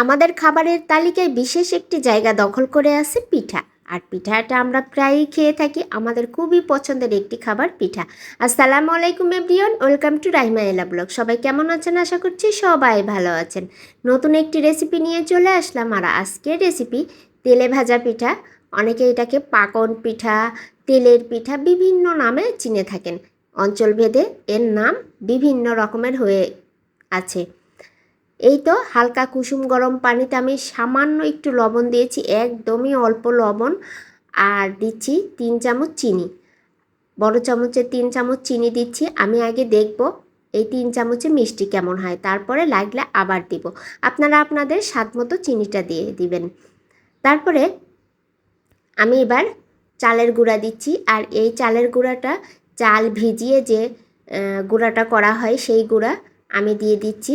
আমাদের খাবারের তালিকায় বিশেষ একটি জায়গা দখল করে আছে পিঠা। আর পিঠাটা আমরা প্রায়ই খেয়ে থাকি আমাদের খুবই পছন্দের একটি খাবার পিঠা। আসসালামু আলাইকুম এভরিওয়ান, ওয়েলকাম টু রাহিমা এলা ব্লগ। সবাই কেমন আছেন? আশা করছি সবাই ভালো আছেন। নতুন একটি রেসিপি নিয়ে চলে আসলাম আর আজকের রেসিপি তেলে ভাজা পিঠা। অনেকে এটাকে পাকন পিঠা, তেলের পিঠা বিভিন্ন নামে চিনে থাকেন। অঞ্চলভেদে এর নাম বিভিন্ন রকমের হয়ে আছে। এই তো হালকা কুসুম গরম পানিতে আমি সামান্য একটু লবণ দিয়েছি, একদমই অল্প লবণ। আর দিচ্ছি তিন চামচ চিনি। বড় চামচে তিন চামচ চিনি দিচ্ছি। আমি আগে দেখব এই তিন চামচে মিষ্টি কেমন হয়, তারপরে লাগলে আবার দিব। আপনারা আপনাদের স্বাদ মতো চিনিটা দিয়ে দিবেন। তারপরে আমি এবার চালের গুঁড়া দিচ্ছি। আর এই চালের গুঁড়াটা, চাল ভিজিয়ে যে গুঁড়াটা করা হয় সেই গুঁড়া আমি দিয়ে দিচ্ছি।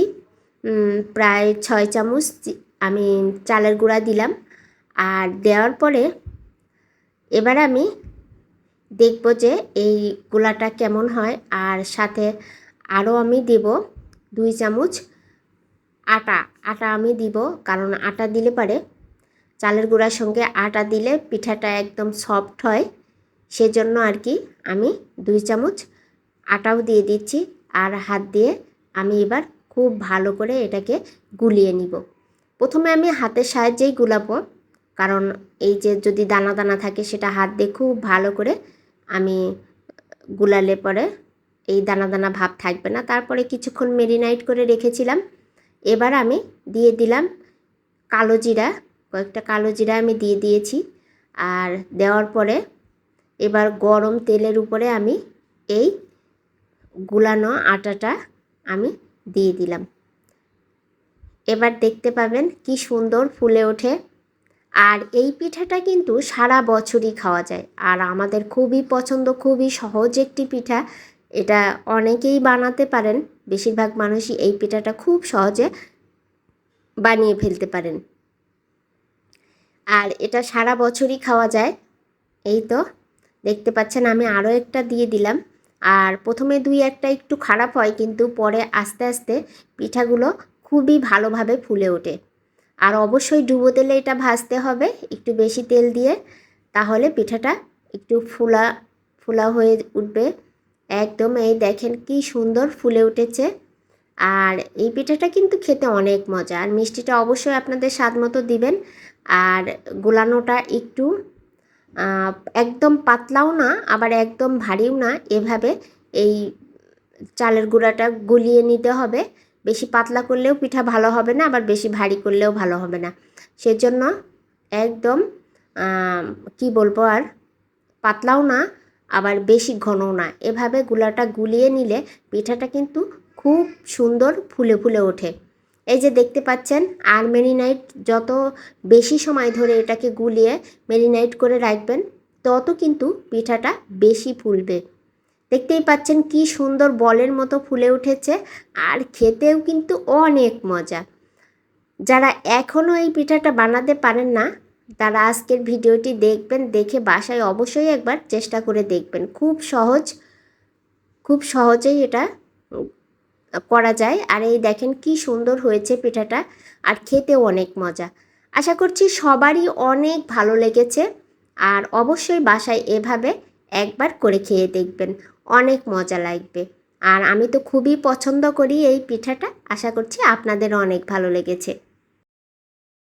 প্রায় ছয় চামচ আমি চালের গুঁড়া দিলাম। আর দেওয়ার পরে এবার আমি দেখব যে এই গোলাটা কেমন হয়। আর সাথে আরও আমি দেব দুই চামচ আটা। আটা আমি দিব, কারণ আটা দিলে পারে চালের গুঁড়ার সঙ্গে আটা দিলে পিঠাটা একদম সফট হয়। সেজন্য আর কি আমি দুই চামচ আটাও দিয়ে দিচ্ছি। আর হাত দিয়ে আমি এবার খুব ভালো করে এটাকে গুলিয়ে নিব। প্রথমে আমি হাতের সাহায্যেই গুলাবো, কারণ এই যে যদি দানা দানা থাকে সেটা হাত দিয়ে খুব ভালো করে আমি গুলালে পরে এই দানা দানা ভাব থাকবে না। তারপরে কিছুক্ষণ মেরিনাইট করে রেখেছিলাম। এবার আমি দিয়ে দিলাম কালো জিরা, কয়েকটা কালো জিরা আমি দিয়ে দিয়েছি। আর দেওয়ার পরে এবার গরম তেলের উপরে আমি এই গুলানো আটাটা আমি দিয়ে দিলাম। এবার দেখতে পাবেন কি সুন্দর ফুলে ওঠে। আর এই পিঠাটা কিন্তু সারা বছরই খাওয়া যায়। আর আমাদের খুবই পছন্দ, খুবই সহজ একটি পিঠা। এটা অনেকেই বানাতে পারেন। বেশিরভাগ মানুষই এই পিঠাটা খুব সহজে বানিয়ে ফেলতে পারেন। আর এটা সারা বছরই খাওয়া যায়। এই তো, দেখতে পাচ্ছেন আমি আরও একটা দিয়ে দিলাম। আর প্রথমে দুই একটা একটু খারাপ হয়, কিন্তু পরে আস্তে আস্তে পিঠাগুলো খুবই ভালোভাবে ফুলে ওঠে। আর অবশ্যই ডুবো তেলে এটা ভাজতে হবে, একটু বেশি তেল দিয়ে, তাহলে পিঠাটা একটু ফুলা ফুলা হয়ে উঠবে। একদম এই দেখেন কি সুন্দর ফুলে উঠেছে। আর এই পিঠাটা কিন্তু খেতে অনেক মজা, আর মিষ্টিটা অবশ্যই আপনাদের স্বাদ মতো দিবেন। আর গোলানোটা একটু একদম পাতলাও না, আবার একদম ভারীও না। এভাবে এই চালের গুঁড়াটা গুলিয়ে নিতে হবে। বেশি পাতলা করলেও পিঠা ভালো হবে না, আবার বেশি ভারী করলেও ভালো হবে না। সেজন্য একদম কি বলব আর, পাতলাও না, আবার বেশি ঘনও না। এভাবে গুলাটা গুলিয়ে নিলে পিঠাটা কিন্তু খুব সুন্দর ফুলে ফুলে ওঠে। এই যে দেখতে পাচ্ছেন, আর মেরিনাইট যত বেশি সময় ধরে এটাকে গুলিয়ে মেরিনাইট করে রাখবেন, তত কিন্তু পিঠাটা বেশি ফুলবে। দেখতেই পাচ্ছেন কি সুন্দর বলের মতো ফুলে উঠেছে, আর খেতেও কিন্তু অনেক মজা। যারা এখনও এই পিঠাটা বানাতে পারেন না, তারা আজকের ভিডিওটি দেখবেন, দেখে বাসায় অবশ্যই একবার চেষ্টা করে দেখবেন। খুব সহজ, খুব সহজেই এটা করা যায়। আর এই দেখেন কি সুন্দর হয়েছে পিঠাটা। আর খেতেও অনেক মজা। আশা করছি সবারই অনেক ভালো লেগেছে। আর অবশ্যই বাসায় এভাবে একবার করে খেয়ে দেখবেন। অনেক মজা লাগবে। আর আমি তো খুবই পছন্দ করি এই পিঠাটা। আশা করছি আপনাদের অনেক ভালো লেগেছে।